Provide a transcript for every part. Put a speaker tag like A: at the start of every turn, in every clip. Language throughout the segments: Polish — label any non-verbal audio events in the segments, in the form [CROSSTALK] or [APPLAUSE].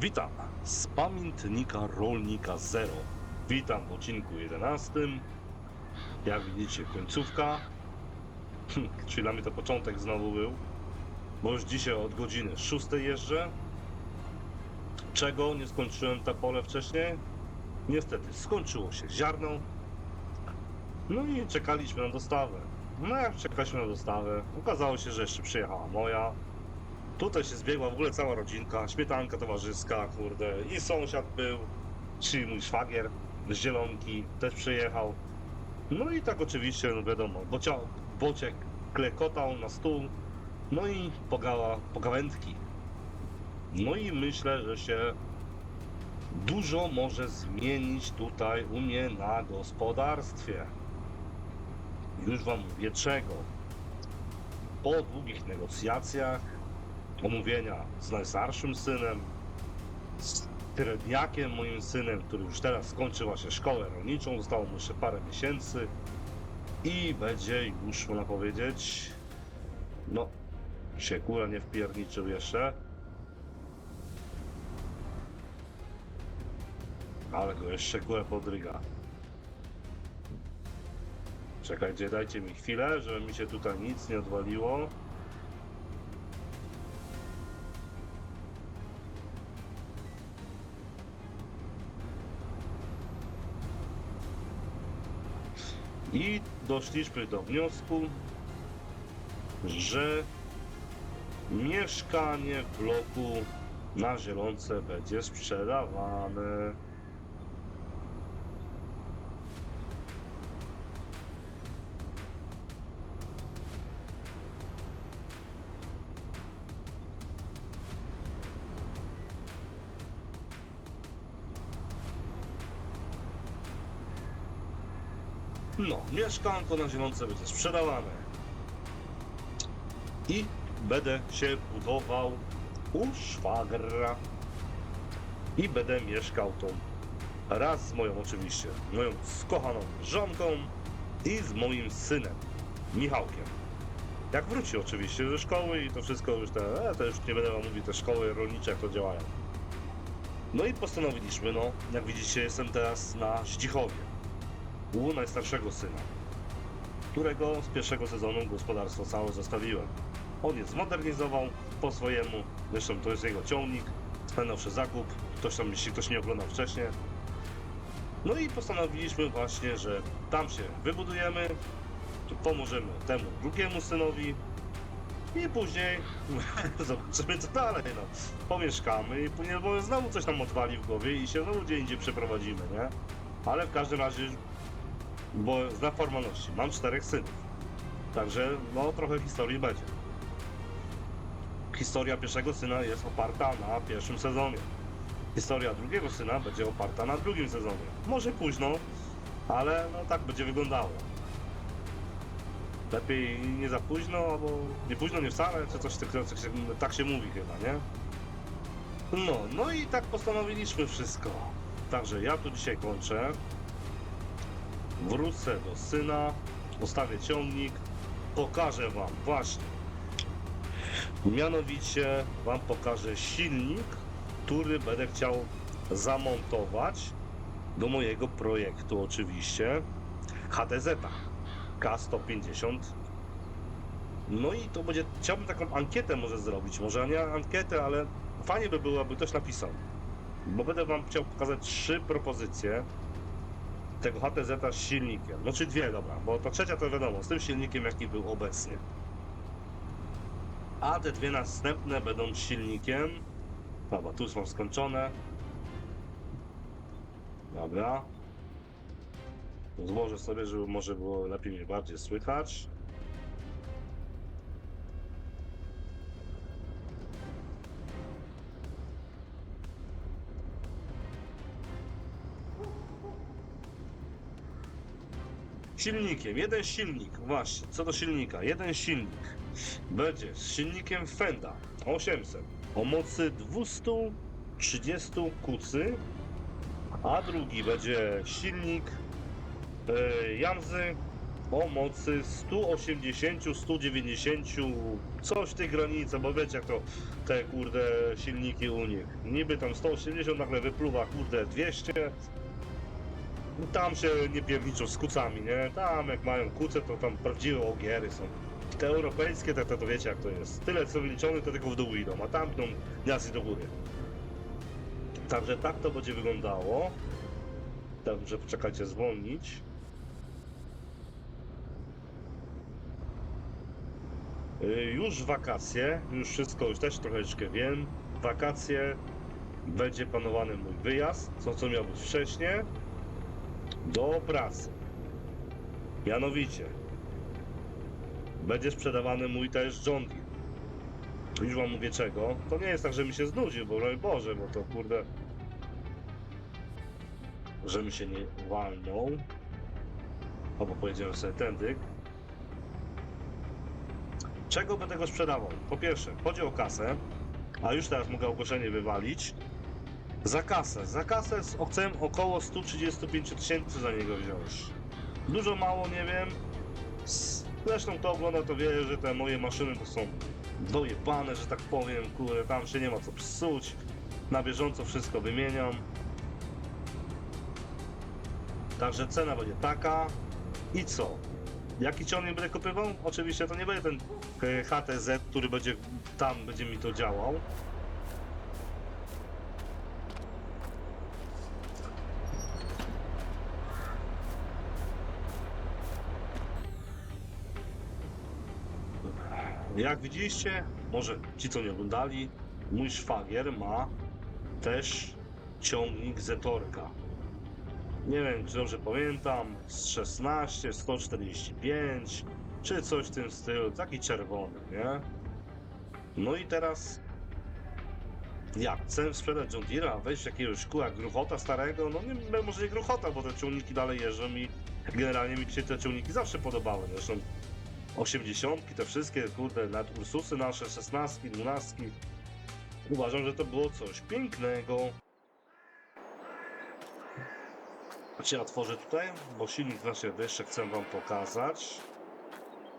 A: Witam z pamiętnika Rolnika Zero. Witam w odcinku 11. Jak widzicie, końcówka. Hm, Czyli dla mnie to początek znowu był. Bo już dzisiaj od godziny 6 jeżdżę. Czego nie skończyłem te pole wcześniej? Niestety skończyło się ziarno. No i czekaliśmy na dostawę. No jak czekaliśmy na dostawę, okazało się, że jeszcze przyjechała moja. Tutaj się zbiegła w ogóle cała rodzinka, śmietanka towarzyska, kurde, i sąsiad był, czyli mój szwagier z Zielonki też przyjechał. No i tak oczywiście, no wiadomo, bocia, bociek klekotał na stół, no i pogała, pogawędki. No i myślę, że się dużo może zmienić tutaj u mnie na gospodarstwie. Już wam mówię czego. Po długich negocjacjach omówienia z najstarszym synem, z średniakiem moim synem, który już teraz skończył właśnie szkołę rolniczą, zostało mu jeszcze parę miesięcy i będzie już, można powiedzieć, no, się kura nie wpierniczył jeszcze, ale go jeszcze kurę podryga. Czekajcie, dajcie mi chwilę, żeby mi się tutaj nic nie odwaliło. I doszliśmy do wniosku, że mieszkanie w bloku na Zielonce będzie sprzedawane. No, mieszkanko na Zielonce będzie sprzedawane. I będę się budował u szwagra. I będę mieszkał tą raz z moją oczywiście, moją skochaną żonką i z moim synem, Michałkiem. Jak wróci oczywiście ze szkoły i to wszystko już te, e, to już nie będę wam mówił, te szkoły rolnicze jak to działają. No i postanowiliśmy, no, jak widzicie jestem teraz na Zdzichowie u najstarszego syna, którego z pierwszego sezonu gospodarstwo całe zostawiłem. On je zmodernizował po swojemu, zresztą to jest jego ciągnik, najnowszy zakup, ktoś tam, jeśli ktoś nie oglądał wcześniej. No i postanowiliśmy właśnie, że tam się wybudujemy, pomożemy temu drugiemu synowi i później [LAUGHS] zobaczymy co dalej, no. Pomieszkamy i później znowu coś nam odwali w głowie i się znowu gdzie indziej przeprowadzimy, nie? Ale w każdym razie bo zna formalności. Mam czterech synów. Także no trochę historii będzie. Historia pierwszego syna jest oparta na pierwszym sezonie. Historia drugiego syna będzie oparta na drugim sezonie. Może późno, ale no tak będzie wyglądało. Lepiej nie za późno, albo nie późno, nie wcale, czy coś takiego, coś się- tak się mówi chyba, nie? No, no i tak postanowiliśmy wszystko. Także ja tu dzisiaj kończę wrócę do syna, ustawię ciągnik, pokażę wam właśnie. Mianowicie wam pokażę silnik, który będę chciał zamontować do mojego projektu oczywiście HTZ K150 no i to będzie, chciałbym taką ankietę może zrobić, może nie ankietę, ale fajnie by było, aby ktoś napisał, bo będę wam chciał pokazać trzy propozycje tego HTZ z silnikiem. Znaczy dwie, dobra, bo ta trzecia to wiadomo, z tym silnikiem jaki był obecnie. A te dwie następne będą silnikiem. Dobra, tu mam skończone. Dobra. Złożę sobie, żeby może było lepiej mnie bardziej słychać. Silnikiem, jeden silnik, właśnie, co do silnika, jeden silnik będzie z silnikiem Fenda 800 o mocy 230 kucy, a drugi będzie silnik e, Jamzy o mocy 180, 190, coś w tej granicy, bo wiecie jak to te kurde silniki u nich. Niby tam 180 nagle wypluwa kurde 200. I Tam się nie pierniczą z kucami, nie? Tam jak mają kuce, to tam prawdziwe ogiery są. Te europejskie, te, te to wiecie jak to jest. Tyle co wyliczone, to tylko w dół idą, a tam idą jazdy do góry. Także tak to będzie wyglądało. Dobrze, poczekajcie, zwolnić. Y, Już wakacje, już wszystko, już też troszeczkę wiem. Wakacje, będzie planowany mój wyjazd, co co miał być wcześniej, do pracy. Mianowicie, będzie sprzedawany mój też John Deere. Już wam mówię czego. To nie jest tak, że mi się znudził, bo Boże, bo to kurde... Że mi się nie walnął. Albo pojedziemy sobie tędy. Czego będę go sprzedawał? Po pierwsze, chodzi o kasę, a już teraz mogę ogłoszenie wywalić. Za kasę. Za kasę z- chcę około 135 tysięcy za niego wziąć. Dużo, mało, nie wiem. Zresztą kto ogląda, to wie, że te moje maszyny to są dojebane, że tak powiem, kurde, tam się nie ma co psuć. Na bieżąco wszystko wymieniam. Także cena będzie taka. I co? Jaki ciągnik będę kupywał? Oczywiście to nie będzie ten e, HTZ, który będzie tam będzie mi to działał. Jak widzieliście, może ci co nie oglądali, mój szwagier ma też ciągnik Zetorka. Nie wiem, czy dobrze pamiętam, z 16, 145, czy coś w tym stylu, taki czerwony, nie? No i teraz, jak chcę sprzedać John Deere'a, wejść jakiegoś kółka gruchota starego, no nie, może nie gruchota, bo te ciągniki dalej jeżdżą i generalnie mi się te ciągniki zawsze podobały, zresztą 80, te wszystkie, kurde, nawet Ursusy nasze, 16, 12. Uważam, że to było coś pięknego. Znaczy ja otworzę tutaj, bo silnik właśnie jeszcze chcę wam pokazać.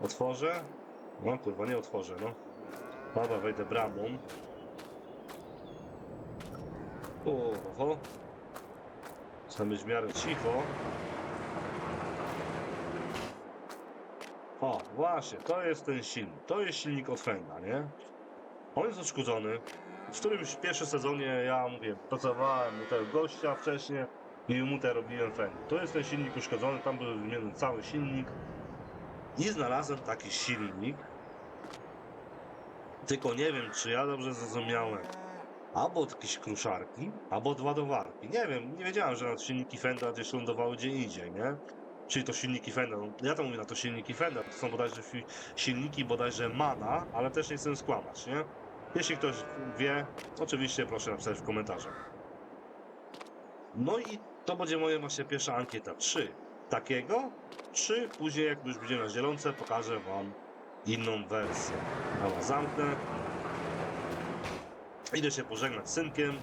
A: Otworzę. No kurwa, nie otworzę, no. Dobra, wejdę bramą. Oho. Chcę być w miarę cicho. O, właśnie, to jest ten silnik. To jest silnik od Fenga, nie? On jest uszkodzony. W którymś pierwszym sezonie ja mówię, pracowałem u tego gościa wcześniej i mu te robiłem Feng. To jest ten silnik uszkodzony, tam był wymieniony cały silnik. I znalazłem taki silnik. Tylko nie wiem, czy ja dobrze zrozumiałem. Albo od jakiejś kruszarki, albo od ładowarki. Nie wiem, nie wiedziałem, że na silniki Fenda gdzieś lądowały gdzie indziej, nie? Czyli to silniki Fenda. No, ja to mówię na to silniki Fenda. To są bodajże silniki bodajże Mana, ale też nie chcę skłamać, nie? Jeśli ktoś wie, oczywiście proszę napisać w komentarzach. No i to będzie moja właśnie pierwsza ankieta. Czy takiego, czy później jak już będzie na zielonce pokażę wam inną wersję. Dobra, zamknę. Idę się pożegnać z synkiem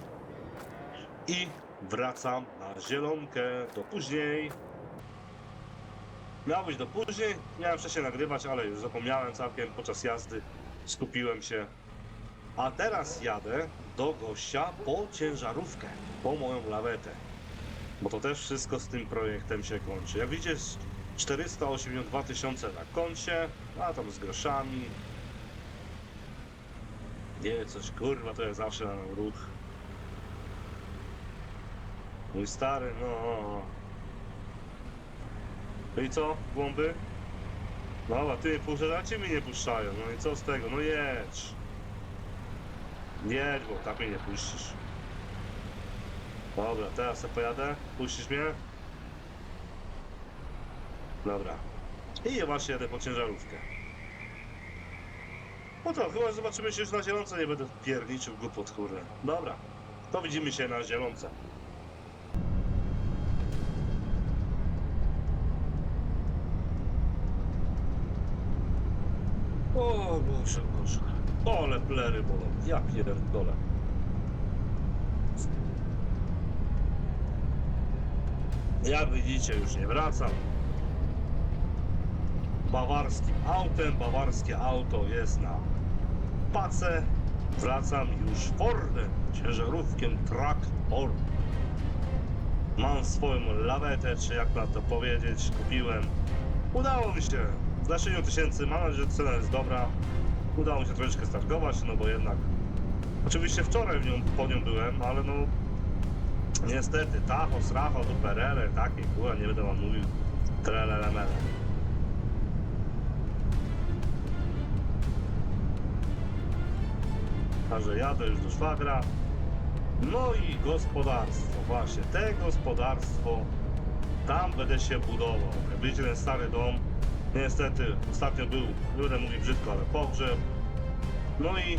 A: i wracam na zielonkę. Do później. Miało być do później. Miałem wcześniej nagrywać, ale już zapomniałem całkiem podczas jazdy. Skupiłem się. A teraz jadę do gościa po ciężarówkę, po moją lawetę. Bo to też wszystko z tym projektem się kończy. Jak widzicie, 482 tysiące na koncie, a tam z groszami. Nie, coś kurwa, to ja zawsze na ruch. Mój stary, no. No i co, głąby? Dobra, ty, puszczacie mi nie puszczają, no i co z tego, no jedź. Jedź, bo tak mnie nie puścisz. Dobra, teraz ja pojadę. Puścisz mnie? Dobra. I właśnie jadę po ciężarówkę. No to, chyba zobaczymy się już na zielonce, nie będę pierniczył głupot, kurde. Dobra, to widzimy się na zielonce. O Boże, Boże. Ole plery bolą, ja pierdolę. Jak widzicie, już nie wracam. bawarskim autem. Bawarskie auto jest na pace. Wracam już Fordem, ciężarówkiem Traktor. Mam swoją lawetę, czy jak na to powiedzieć, kupiłem. Udało mi się. Za 7 tysięcy, mam nadzieję, że cena jest dobra. Udało mi się troszeczkę stargować, no bo jednak... Oczywiście wczoraj w nią, po nią byłem, ale no... Niestety, tacho, sracho, duperele, takie, kurwa, nie będę wam mówił. Trelelemele. Także jadę już do szwagra. No i gospodarstwo, właśnie, te gospodarstwo, tam będę się budował. Jak widzicie ten stary dom, niestety ostatnio był, będę mówił brzydko, ale pogrzeb. No i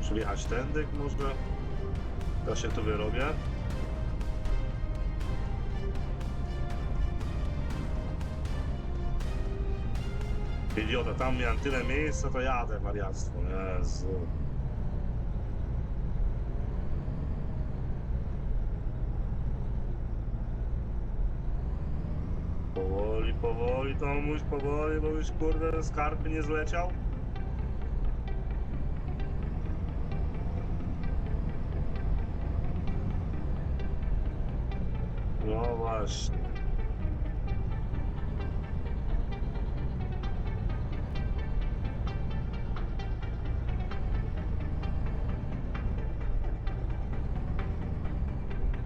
A: przyjechać tędy może, ja się tu wyrobię. Idiota, tam miałem tyle miejsca, to jadę wariactwo, Jezu. Powoli, powoli, Tomuś, powoli, bo już kurde skarb nie zleciał. No właśnie.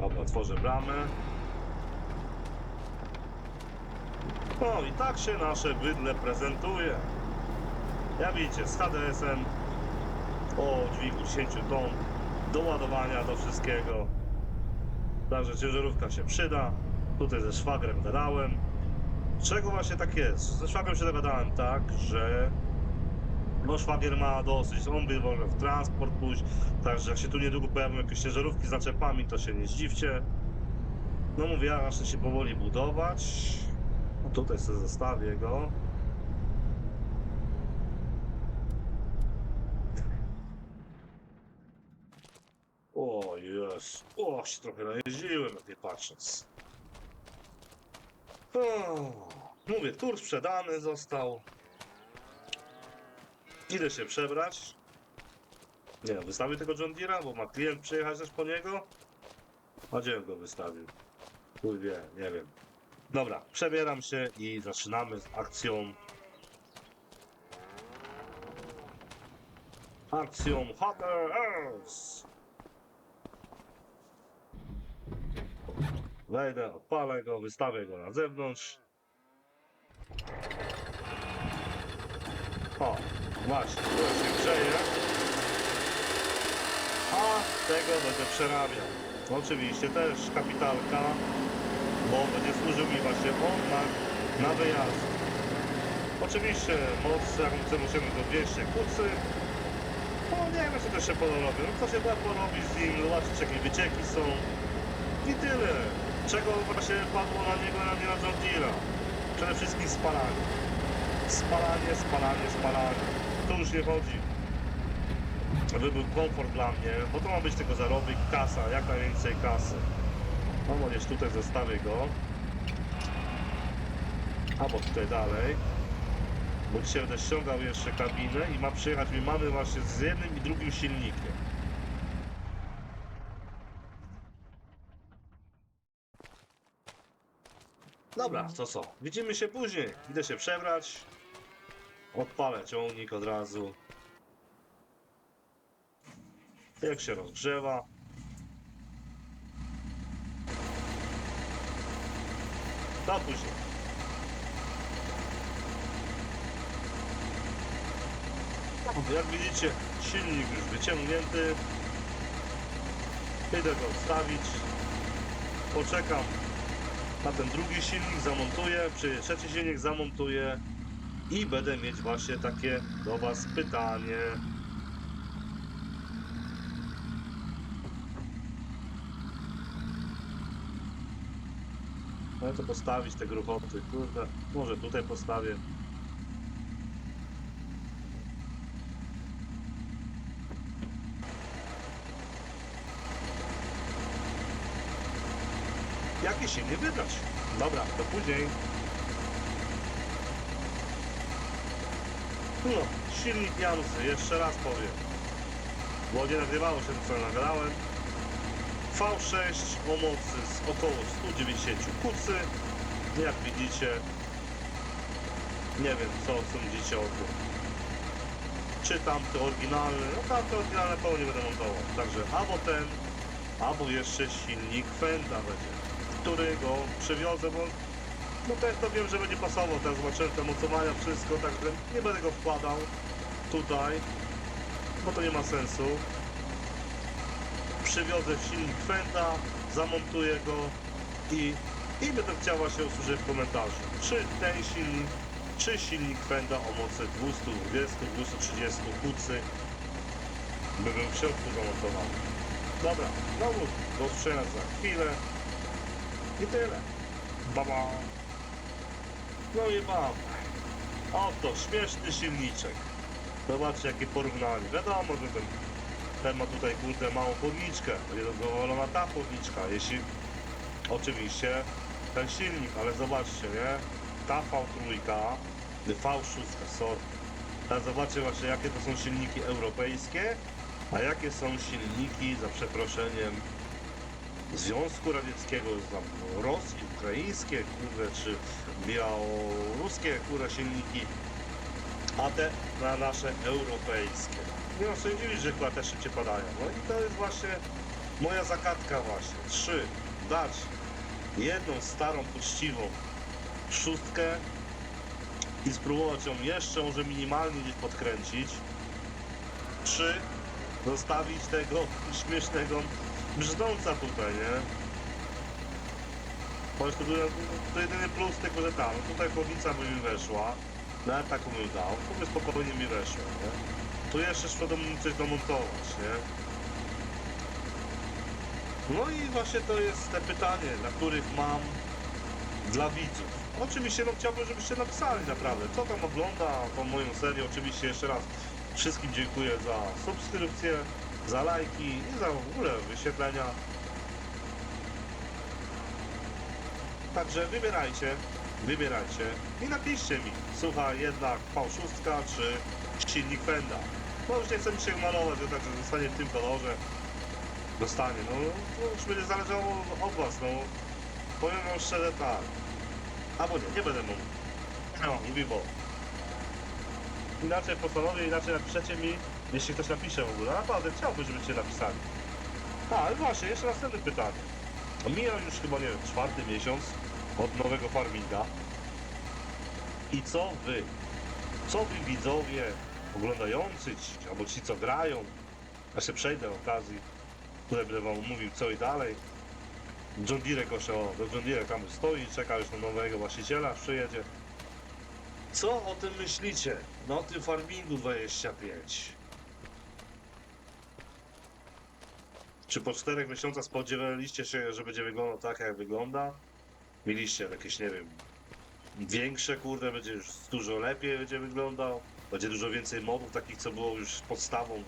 A: Dobra, otworzę bramę. No i tak się nasze bydle prezentuje. Jak widzicie, z HDS-em o dźwigu 10 ton, do ładowania, do wszystkiego. Także ciężarówka się przyda. Tutaj ze szwagrem gadałem. Czego właśnie tak jest? Ze szwagrem się dogadałem tak, że no szwagier ma dosyć, on by może w transport pójść, także jak się tu niedługo pojawią jakieś ciężarówki z naczepami, to się nie zdziwcie. No mówię, ja zacznę się powoli budować. Tutaj sobie zostawię go. O jest, o się trochę najeździłem, jak nie patrząc. O, mówię, tur sprzedany został. Idę się przebrać. Nie wystawię tego John Deere'a, bo ma klient przyjechać też po niego. A gdzie go wystawił? Chuj wie, nie wiem. Dobra, przebieram się i zaczynamy z akcją. Akcją Hotter Earth. Wejdę, odpalę go, wystawię go na zewnątrz. O, właśnie, to się grzeje. A tego będę przerabiał. Oczywiście też kapitalka, bo będzie służył mi on na, wyjazd. Oczywiście moc, chcę, musimy do 200 kucy. O, nie wiem, co to się porobi. No to się da porobić z nim, zobaczyć jakie wycieki są. I tyle. Czego właśnie padło na niego, na nie na John Deere'a? Przede wszystkim spalanie. Spalanie, spalanie, spalanie. To już nie chodzi. Żeby był komfort dla mnie, bo to ma być tylko zarobek, kasa, jak najwięcej kasy. No gdzieś tutaj zostawię go. Albo tutaj dalej. Bo dzisiaj będę ściągał jeszcze kabinę i ma przyjechać mi mamy właśnie z jednym i drugim silnikiem. Dobra, to co? Widzimy się później. Idę się przebrać. Odpalę ciągnik od razu. Jak się rozgrzewa. To później. Jak widzicie, silnik już wyciągnięty. Idę go odstawić. Poczekam na ten drugi silnik, zamontuję, czy trzeci silnik zamontuję i będę mieć właśnie takie do Was pytanie. No to postawić te gruchoty, kurde, może tutaj postawię. Jakie się nie wybrać? Dobra, to później. No, silnik Janusy, jeszcze raz powiem. Bo nagrywało się to, co nagrałem. V6 o mocy z około 190 kucy. Jak widzicie, nie wiem co sądzicie o tym. Czy tamte oryginalne, no tamte oryginalne koło nie będę montował. Także albo ten, albo jeszcze silnik Fenda będzie, który go przywiozę, bo no też to wiem, że będzie pasował, teraz zobaczyłem te mocowania, wszystko, także nie będę go wkładał tutaj, bo to nie ma sensu. Przywiozę silnik Fenda, zamontuję go i, i będę chciał właśnie usłyszeć w komentarzu, czy ten silnik, czy silnik Fenda o mocy 220-230 kucy by był w środku zamontowany. Dobra, znowu do usłyszenia za chwilę i tyle. Baba. No i mam. Oto śmieszny silniczek. Zobaczcie jakie porównanie. Wiadomo, że ten, ten ma tutaj kurde małą chłodniczkę. Będzie zadowolona ta chłodniczka, jeśli oczywiście ten silnik, ale zobaczcie, nie? Ta V3, V6, sorry. Teraz zobaczcie właśnie jakie to są silniki europejskie, a jakie są silniki, za przeproszeniem, Związku Radzieckiego, Rosji, ukraińskie, kurde, czy białoruskie, kurde, silniki, a te na nasze europejskie. Nie ma się dziwić, że chyba szybciej padają. No i to jest właśnie moja zagadka właśnie. Trzy, dać jedną starą, poczciwą szóstkę i spróbować ją jeszcze może minimalnie gdzieś podkręcić. Trzy, zostawić tego [LAUGHS] śmiesznego brzdąca tutaj, nie? Chociaż to, był, to jedyny plus tylko, że tam, no tutaj chłodnica by mi weszła, nawet taką bym dał, to by spokojnie mi weszło, nie? Tu jeszcze szło do coś domontować, nie? No i właśnie to jest te pytanie, na których mam dla widzów. Oczywiście no chciałbym, żebyście napisali naprawdę, co tam ogląda tą moją serię. Oczywiście jeszcze raz wszystkim dziękuję za subskrypcję, za lajki i za w ogóle wyświetlenia. Także wybierajcie, wybierajcie i napiszcie mi, słuchaj, jednak V6 czy silnik Fenda. No już nie chcę mi się malować, że także zostanie w tym kolorze. Dostanie, no już będzie zależało od was, no. Powiem wam szczerze tak. Albo nie, nie będę mówił. No, mówię, bo inaczej postanowię, inaczej napiszecie mi, jeśli ktoś napisze w ogóle. Naprawdę chciałbym, żebyście napisali. A, i właśnie, jeszcze następne pytanie. Mija już chyba, nie wiem, czwarty miesiąc od nowego farminga. I co wy, co wy widzowie oglądający, ci, albo ci co grają, ja się przejdę okazji, tutaj będę wam mówił co i dalej. John Deere gościa, o, John Deere tam stoi, czeka już na nowego właściciela, przyjedzie. Co o tym myślicie? No o tym farmingu 25. Czy po czterech miesiącach spodziewaliście się, że będzie wyglądał tak, jak wygląda? Mieliście jakieś, nie wiem, większe, kurde, będzie już dużo lepiej będzie wyglądał? Będzie dużo więcej modów, takich, co było już podstawą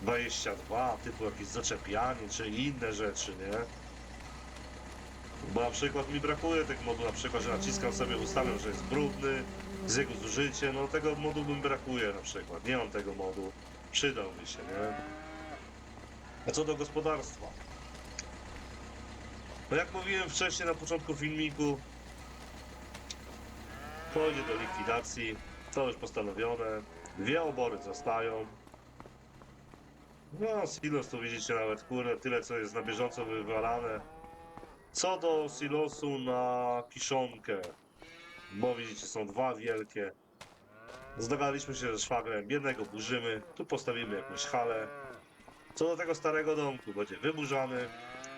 A: 22, typu jakieś zaczepianie, czy inne rzeczy, nie? Bo na przykład mi brakuje tych modów, na przykład, że naciskam sobie, ustawiam, że jest brudny, z jego zużyciem, no tego modu mi brakuje na przykład, nie mam tego modu, przydałby się, nie? A co do gospodarstwa? No jak mówiłem wcześniej na początku filmiku, pojdzie do likwidacji, to już postanowione, dwie obory zostają. No, silos tu widzicie nawet, kurde, tyle co jest na bieżąco wywalane. Co do silosu na kiszonkę, bo widzicie, są dwa wielkie. Zdogadaliśmy się ze szwagrem, jednego burzymy, tu postawimy jakąś halę. Co do tego starego domku, będzie wyburzany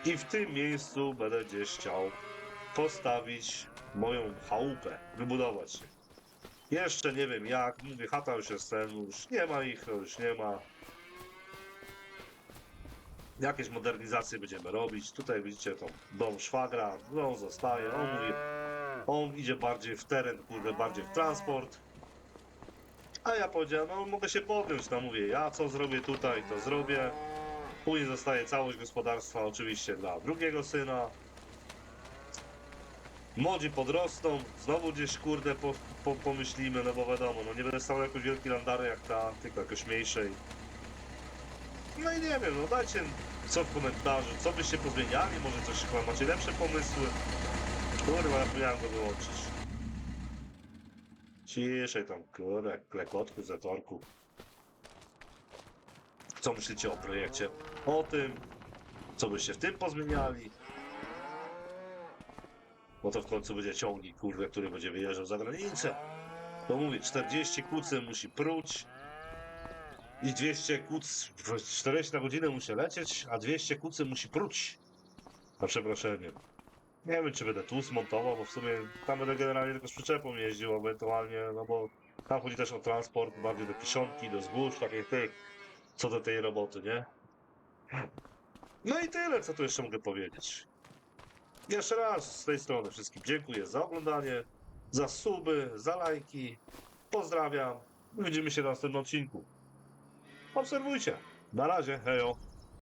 A: i w tym miejscu będę gdzieś chciał postawić moją chałupę, wybudować się. Jeszcze nie wiem jak, mówię, chata już jest ten, już nie ma ich, już nie ma. Jakieś modernizacje będziemy robić. Tutaj widzicie tą dom szwagra, no on zostaje, on on idzie bardziej w teren, kurde, bardziej w transport. A ja powiedziałem, no mogę się podjąć, no mówię, ja co zrobię tutaj, to zrobię. Później zostaje całość gospodarstwa oczywiście dla drugiego syna. Młodzi podrosną, znowu gdzieś kurde po, po, pomyślimy, no bo wiadomo, no nie będę stał jakoś wielki landary jak ta, tylko jakoś mniejszej. No i nie wiem, no dajcie co w komentarzu, co byście pozmieniali, może coś chyba macie lepsze pomysły. Kurwa, zapomniałem go wyłączyć. Ciszej tam, kurwa, klekotku, zatorku. Co myślicie o projekcie? O tym, co byście w tym pozmieniali? Bo to w końcu będzie ciągnik, kurde, który będzie wyjeżdżał za granicę. To mówię, 40 kucy musi pruć i 200 kuc, 40 na godzinę musi lecieć, a 200 kucy musi pruć. Na przeproszenie. Nie wiem, czy będę tu zmontował, bo w sumie tam będę generalnie tylko z przyczepą jeździł ewentualnie, no bo tam chodzi też o transport bardziej do kiszonki, do zbóż, takich tych, co do tej roboty, nie? No i tyle, co tu jeszcze mogę powiedzieć. Jeszcze raz z tej strony wszystkim dziękuję za oglądanie, za suby, za lajki. Pozdrawiam. Widzimy się na następnym odcinku. Obserwujcie. Na razie, hejo.